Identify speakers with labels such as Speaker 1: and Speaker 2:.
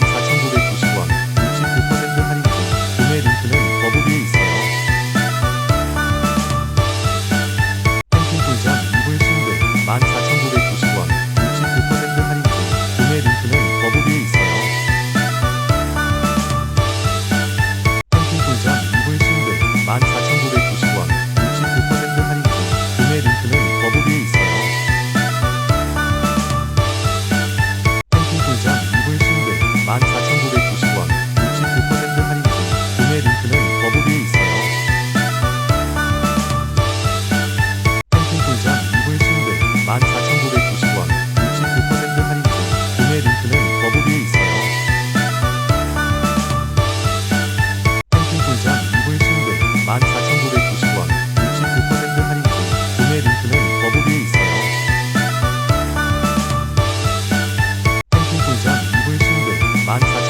Speaker 1: 14,900 14,990원 69% 할인 중 구매 링크는 더보기에 있어요. 캠핑 풍전 2분 신대 만사.